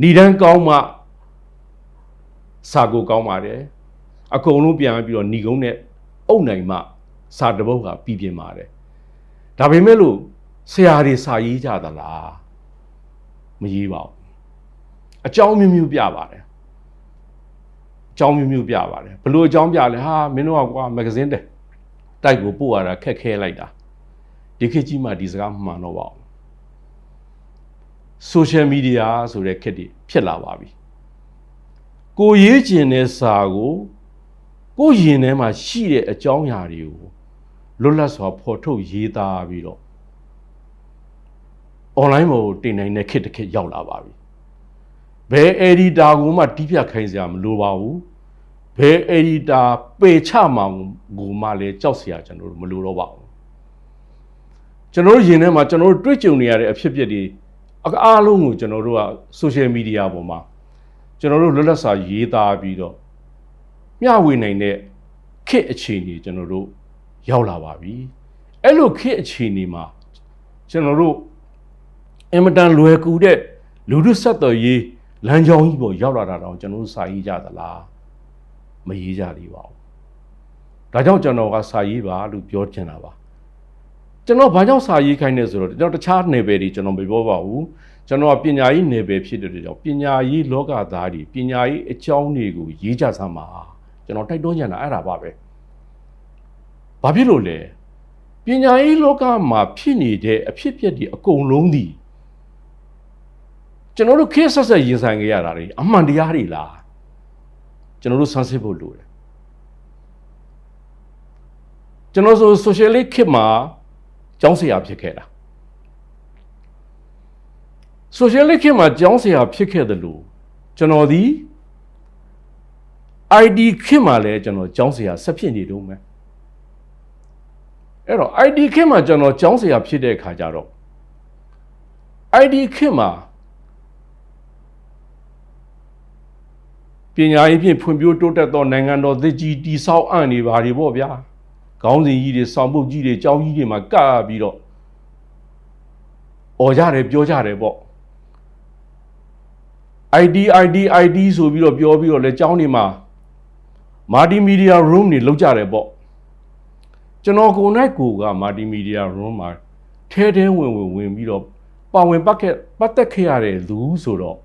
ဏီတန်းကောင်းမှစာကိုကောင်းပါတယ်အကုန်လုံးပြန်ပြီးတော့ဏီကုန်းနဲ့အုပ်နိုင်မှစာတစ်ပုဒ်ကပြီးပြင်းပါတယ်ဒါပေမဲ့လို့ဆရာတွေစာရေးကြသလားမရေးပါဘူးအကြောင်းမျိုးမျိုးပြပါတယ်အကြောင်းမျိုးမျိုးပြပါတယ်ဘလို့အကြောင်းပြလဲဟာမင်းတို့ကကွာမဂဇင်းတဲ့တိုက်ကိုပို့ရတာခက်ခဲလိုက်တာဒီခေတ်ကြီးမှဒီစကားမှန်တော့ပါဘူး social media ဆိုတဲ့ခေတ်တွေဖြစ်လာပါပြီကိုရေးကျင်တဲ့စာကိုကိုရင်ထဲမှာရှိတဲ့အကြောင်းအရာတွေကိုလွတ်လပ်စွာဖော်ထုတ်ရေးသားပြီးတော့ online ပေါ်ကိုတင်နိုင်တဲ့ခေတ်တစ်ခေတ်ရောက်လာပါပြီဘယ် editor ကိုမှတီးပြတ်ခိုင်းစရာမလိုပါဘူးဘယ် editor ပေချမှကိုမှလည်းကြောက်စရာကျွန်တော်တို့မလိုတော့ပါဘူးကျွန်တော်တို့ရင်ထဲမှာကျွန်တော်တို့တွေ့ကြုံနေရတဲ့အဖြစ်အပျက်တွေ အအားလုံးကိုကျွန်တော်တို့က social media ပေါ်မှာကျွန်တော်တို့လွတ်လပ်စွာရေးသားပြီးတော့မျှဝေနိုင်တဲ့ခေတ်အခြေအနေကျွန်တော်တို့ရောက်လာပါပြီအဲ့လိုခေတ်အခြေအနေမှာကျွန်တော်တို့အင်မတန်လွယ်ကူတဲ့လူတို့ဆက်တော်ရေးလမ်းကြောင်းကြီးပေါ်ရောက်လာတာတော့ကျွန်တော်တို့စာရေးကြသလားမရေးကြသေးပါဘူးဒါကြောင့်ကျွန်တော်ကစာရေးပါလို့ပြောချင်တာပါ ကျွန်တော်ဘာကြောင့်စာရေးခိုင်းနေဆိုတော့ကျွန်တော်တခြားနယ်ပယ်တွေကျွန်တော်မပြောပါဘူးကျွန်တော်ကပညာရေးနယ်ပယ်ဖြစ်တဲ့အတွက်ကြောင့်ပညာရေးလောကသားတွေပညာရေးအကြောင်းတွေကိုရေးကြစမ်းပါကျွန်တော်တိုက်တွန်းချင်တာအဲ့ဒါပါပဲဘာဖြစ်လို့လဲပညာရေးလောကမှာဖြစ်နေတဲ့အဖြစ်အပျက်တွေအကုန်လုံးဒီကျွန်တော်တို့ခေတ်ဆက်ဆက်ရင်ဆိုင်ကြရတာတွေအမှန်တရားတွေလားကျွန်တော်တို့ဆန်းစစ်ဖို့လိုတယ်ကျွန်တော်ဆို socialist ခေတ်မှာ ကျောင်းဆရာဖြစ်ခဲ့တာ socialist ခေတ်မှာကျောင်းဆရာဖြစ်ခဲ့တယ်လို့ကျွန်တော်ဒီ ID ခေတ်မှာလည်းကျွန်တော်ကျောင်းဆရာဆက်ဖြစ်နေတော့မယ်အဲ့တော့ ID ခေတ်မှာကျွန်တော်ကျောင်းဆရာဖြစ်တဲ့အခါကျတော့ ID ခေတ်မှာပညာရေးဖြင့်ဖွံ့ဖြိုးတိုးတက်သောနိုင်ငံတော်သစ်ကြီးတည်ဆောက်အံ့နေပါတွေပေါ့ဗျာ ခေါင်းစဉ်ကြီးတွေစောင်ပုတ်ကြီးတွေကြောင်းကြီးတွေမှာကပ်ပြီးတော့អော်ကြတယ်ပြောကြတယ်ပေါ့ ID ID ID ဆိုပြီးတော့ပြောပြီးတော့လဲကြောင်းတွေမှာမာတီမီဒီယာ room တွေလောက်ကြတယ်ပေါ့ကျွန်တော်ကိုယ်၌ကိုယ်ကမာတီမီဒီယာ room မှာထဲထဲဝင်ဝင်ဝင်ပြီးတော့ပါဝင်ပတ်ခဲ့ပတ်သက်ခဲ့ရတဲ့လူဆိုတော့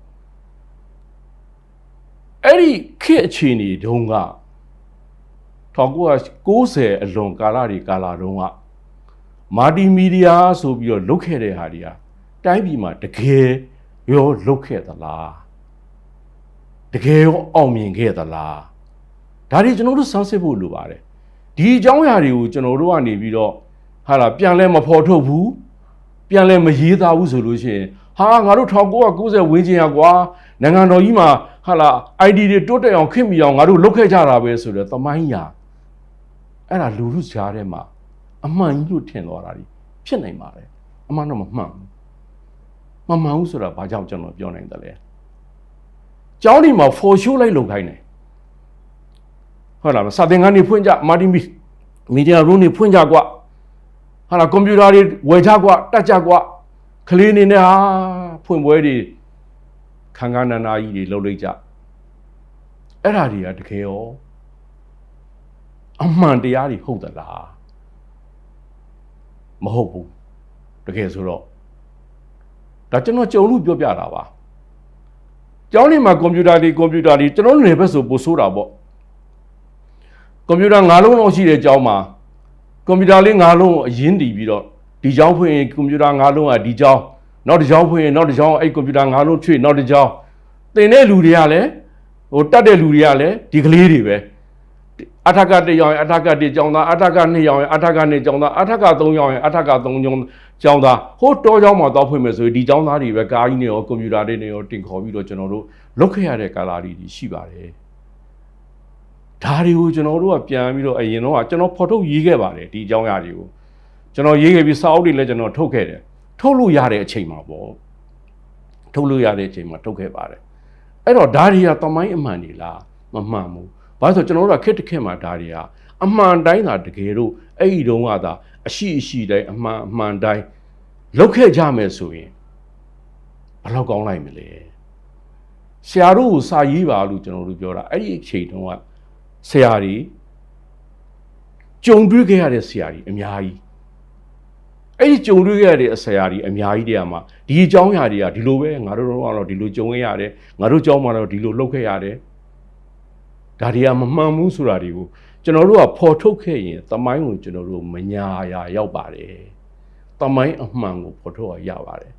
အဲ့ဒီခေတ်အခြေအနေတုန်းက 1990အလွန်ကာလတွေကာလတုန်းကမာတီမီဒီယာဆိုပြီးတော့လုတ်ခဲ့တဲ့ဟာတွေကတိုင်းပြည်မှာတကယ်ရောလုတ်ခဲ့သလားတကယ်ရောအောင်မြင်ခဲ့သလားဒါတွေကျွန်တော်တို့စမ်းစစ်ဖို့လိုပါတယ်ဒီအကြောင်းအရာတွေကိုကျွန်တော်တို့ကနေပြီးတော့ဟာလာပြန်လဲမဖော်ထုတ်ဘူးပြန်လဲမရေးသားဘူးဆိုလို့ရှိရင်ဟာငါတို့1990ဝင်းကျင်ရကွာနိုင်ငံတော်ကြီးမှာဟာလာ ID တွေတိုးတက်အောင်ခင်မိအောင်ငါတို့လုပ်ခဲ့ကြတာပဲဆိုတော့သမိုင်းရာ အဲ့ဒါလူလူကြားထဲမှာအမှန်ကြီးလို့ထင်သွားတာ ड़ी ဖြစ်နိုင်ပါတယ်အမှန်တော့မမှန်ဘူးမမှန်ဘူးဆိုတာဘာကြောင့်ကျွန်တော်ပြောနိုင်တယ်လဲကျောင်းဒီမှာ for show လိုက်လုပ်ခိုင်းတယ်ဟုတ်လားစာသင်ခန်းတွေဖွင့်ကြမာတီမီမီဒီယာ room တွေဖွင့်ကြကွာဟာလားကွန်ပျူတာတွေဝယ်ကြကွာတက်ကြကွာကလေးနေနဲ့ဟာဖွင့်ပွဲတွေခန်းခန်းနာနာကြီးတွေလှုပ်လိုက်ကြအဲ့ဓာတွေကတကယ်ရော အမှန်တရားတွေဟုတ်သလားမဟုတ်ဘူးတကယ်ဆိုတော့ဒါကျွန်တော်ကြုံလို့ပြောပြတာပါကျောင်းနေမှာကွန်ပျူတာတွေကွန်ပျူတာတွေကျွန်တော်နေဘက်ဆိုပိုဆိုးတာပေါ့ကွန်ပျူတာ၅လုံးလောက်ရှိတဲ့ကျောင်းမှာကွန်ပျူတာလေး၅လုံးအရင်တည်ပြီးတော့ဒီကျောင်းဖွင့်ရင်ကွန်ပျူတာ၅လုံးကဒီကျောင်းနောက်တစ်ကျောင်းဖွင့်ရင်နောက်တစ်ကျောင်းအဲ့ကွန်ပျူတာ၅လုံးထွေနောက်တစ်ကျောင်းသင်တဲ့လူတွေကလည်းဟိုတက်တဲ့လူတွေကလည်းဒီကလေးတွေပဲ အထက်က1ရောင်ရင်အထက်က1ကျောင်းသားအထက်က2ရောင်ရင်အထက်က2ကျောင်းသားအထက်က3ရောင်ရင်အထက်က3ကျောင်းကျောင်းသားဟိုတောကျောင်းမှာတော့ဖွင့်မယ်ဆိုရင်ဒီကျောင်းသားတွေပဲကားကြီးနဲ့ရောကွန်ပျူတာတွေနဲ့ရောတင်ခေါ်ပြီးတော့ကျွန်တော်တို့လုပ်ခဲ့ရတဲ့ကာလာတွေရှိပါတယ်ဒါတွေကိုကျွန်တော်တို့ကပြန်ပြီးတော့အရင်တော့ကကျွန်တော်ဖော်ထုတ်ရေးခဲ့ပါတယ်ဒီအကြောင်းအရာတွေကိုကျွန်တော်ရေးခဲ့ပြီးစာအုပ်တွေလည်းကျွန်တော်ထုတ်ခဲ့တယ်ထုတ်လို့ရတဲ့အချိန်မှာပေါ့ထုတ်လို့ရတဲ့အချိန်မှာထုတ်ခဲ့ပါတယ်အဲ့တော့ဒါတွေကတမိုင်းအမှန်တွေလားမမှန်ဘူး ဘာလို့ဆိုကျွန်တော်တို့ကခက်တစ်ခက်မှာဒါတွေကအမှန်တိုင်းသာတကယ်လို့အဲ့ဒီတုန်းကသာအရှိအရှိတိုင်းအမှန်အမှန်တိုင်းလောက်ခဲ့ကြမယ်ဆိုရင်ဘယ်လောက်ကောင်းလိုက်မလဲဆရာတို့ကိုစာရေးပါလို့ကျွန်တော်တို့ပြောတာအဲ့ဒီအချိန်တုန်းကဆရာတွေကြုံတွေ့ခဲ့ရတဲ့ဆရာတွေအများကြီးအဲ့ဒီကြုံတွေ့ခဲ့ရတဲ့ဆရာတွေအများကြီးတည်းမှာဒီအကြောင်းအရာတွေကဒီလိုပဲငါတို့တော့ကတော့ဒီလိုကြုံခဲ့ရတယ်ငါတို့ကြောင်းမှာတော့ဒီလိုလုပ်ခဲ့ရတယ် ဒါတွေကမမှန်ဘူးဆိုတာတွေကိုကျွန်တော်တို့ကဖော်ထုတ်ခဲ့ရင်တမိုင်းကိုကျွန်တော်တို့မညာရာရောက်ပါတယ်တမိုင်းအမှန်ကိုဖော်ထုတ်ရရပါတယ်